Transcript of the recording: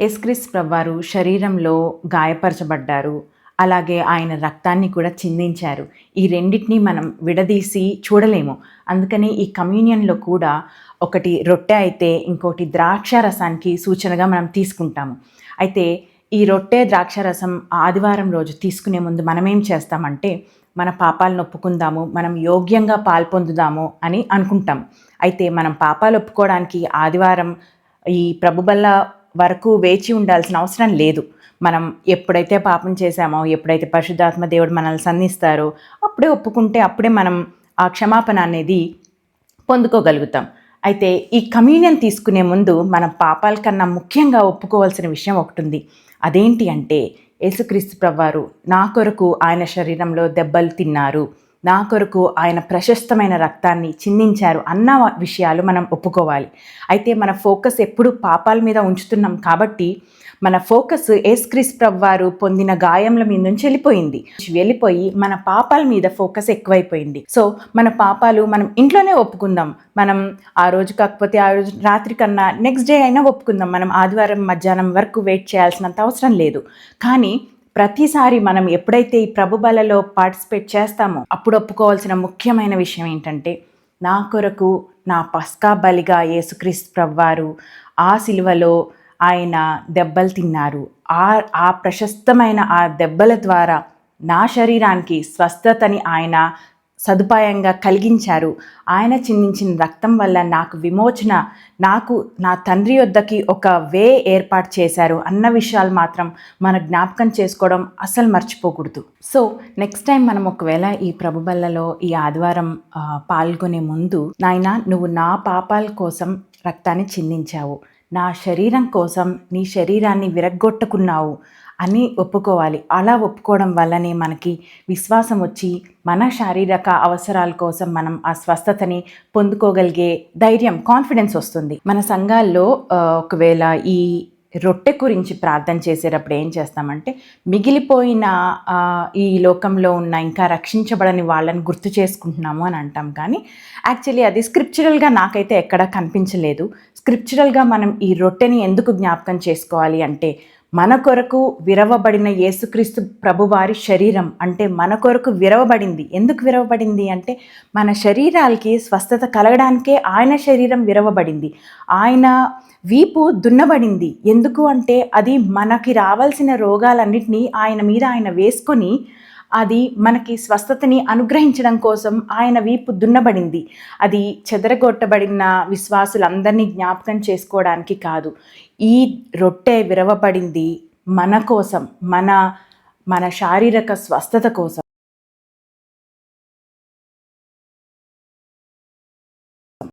ఎస్క్రిస్ ప్రవ్వారు శరీరంలో గాయపరచబడ్డారు. అలాగే ఆయన రక్తాన్ని కూడా చిందించారు. ఈ రెండింటిని మనం విడదీసి చూడలేము. అందుకని ఈ కమ్యూనియన్లో కూడా ఒకటి రొట్టె అయితే ఇంకోటి ద్రాక్ష రసానికి సూచనగా మనం తీసుకుంటాము. అయితే ఈ రొట్టె ద్రాక్ష రసం ఆదివారం రోజు తీసుకునే ముందు మనం ఏం చేస్తామంటే మన పాపాలను ఒప్పుకుందాము మనం యోగ్యంగా పాల్పొందుదాము అని అనుకుంటాం. అయితే మనం పాపాలు ఒప్పుకోవడానికి ఆదివారం ఈ ప్రభుబల్ల వరకు వేచి ఉండాల్సిన అవసరం లేదు. మనం ఎప్పుడైతే పాపం చేశామో ఎప్పుడైతే పరిశుద్ధాత్మ దేవుడు మనల్ని సంధిస్తారో అప్పుడే ఒప్పుకుంటే అప్పుడే మనం ఆ క్షమాపణ అనేది పొందుకోగలుగుతాం. అయితే ఈ కమ్యూనియన్ తీసుకునే ముందు మన పాపాల కన్నా ముఖ్యంగా ఒప్పుకోవాల్సిన విషయం ఒకటి ఉంది అదేంటి అంటే యేసుక్రీస్తు ప్రవ్వారు నా కొరకు ఆయన శరీరంలో దెబ్బలు తిన్నారు. నా కొరకు ఆయన ప్రశస్తమైన రక్తాన్ని చిందించారు అన్న విషయాలు మనం ఒప్పుకోవాలి. అయితే మన ఫోకస్ ఎప్పుడు పాపాల మీద ఉంచుతున్నాం కాబట్టి మన ఫోకస్ ఏస్క్రిస్ ప్రవ్వారు పొందిన గాయంల మీద నుంచి వెళ్ళిపోయింది. వెళ్ళిపోయి మన పాపాల మీద ఫోకస్ ఎక్కువైపోయింది. సో మన పాపాలు మనం ఇంట్లోనే ఒప్పుకుందాం. మనం ఆ రోజు కాకపోతే ఆ రోజు రాత్రి కన్నా నెక్స్ట్ డే అయినా ఒప్పుకుందాం. మనం ఆదివారం మధ్యాహ్నం వరకు వెయిట్ చేయాల్సినంత అవసరం లేదు. కానీ ప్రతిసారి మనం ఎప్పుడైతే ఈ ప్రభుబలలో పార్టిసిపేట్ చేస్తామో అప్పుడు ఒప్పుకోవాల్సిన ముఖ్యమైన విషయం ఏంటంటే నా కొరకు నా పస్కా బలిగా యేసుక్రీస్తు ప్రభువారు ఆ సిలువలో ఆయన దెబ్బలు తిన్నారు. ఆ ఆ ప్రశస్తమైన ఆ దెబ్బల ద్వారా నా శరీరానికి స్వస్థతని ఆయన సదుపాయంగా కలిగించారు. ఆయన చిందించిన రక్తం వల్ల నాకు విమోచన నాకు నా తండ్రి వద్దకి ఒక వే ఏర్పాటు చేశారు అన్న విషయాలు మాత్రం మన జ్ఞాపకం చేసుకోవడం అసలు మర్చిపోకూడదు. సో నెక్స్ట్ టైం మనం ఒకవేళ ఈ ప్రభుబల్లలో ఈ ఆదివారం పాల్గొనే ముందు నాయన నువ్వు నా పాపాల కోసం రక్తాన్ని చిందించావు. నా శరీరం కోసం నీ శరీరాన్ని విరగ్గొట్టుకున్నావు. అని ఒప్పుకోవాలి. అలా ఒప్పుకోవడం వల్లనే మనకి విశ్వాసం వచ్చి మన శారీరక అవసరాల కోసం మనం ఆ స్వస్థతని పొందుకోగలిగే ధైర్యం కాన్ఫిడెన్స్ వస్తుంది. మన సంఘాల్లో ఒకవేళ ఈ రొట్టె గురించి ప్రార్థన చేసేటప్పుడు ఏం చేస్తామంటే మిగిలిపోయిన ఈ లోకంలో ఉన్న ఇంకా రక్షించబడని వాళ్ళని గుర్తు చేసుకుంటున్నాము అని అంటాం. కానీ యాక్చువల్లీ అది స్క్రిప్చురల్గా నాకైతే ఎక్కడా కనిపించలేదు. స్క్రిప్చురల్గా మనం ఈ రొట్టెని ఎందుకు జ్ఞాపకం చేసుకోవాలి అంటే మన కొరకు విరవబడిన యేసుక్రీస్తు ప్రభువారి శరీరం అంటే మన కొరకు విరవబడింది. ఎందుకు విరవబడింది అంటే మన శరీరాలకి స్వస్థత కలగడానికే ఆయన శరీరం విరవబడింది. ఆయన వీపు దున్నబడింది. ఎందుకు అంటే అది మనకి రావాల్సిన రోగాలన్నింటినీ ఆయన మీద ఆయన వేసుకొని అది మనకి స్వస్థతని అనుగ్రహించడం కోసం ఆయన వీపు దున్నబడింది. అది చెదరగొట్టబడిన విశ్వాసులందరినీ జ్ఞాపకం చేసుకోవడానికి కాదు. ఈ రొట్టె విరవబడింది మన కోసం మన మన శారీరక స్వస్థత కోసం.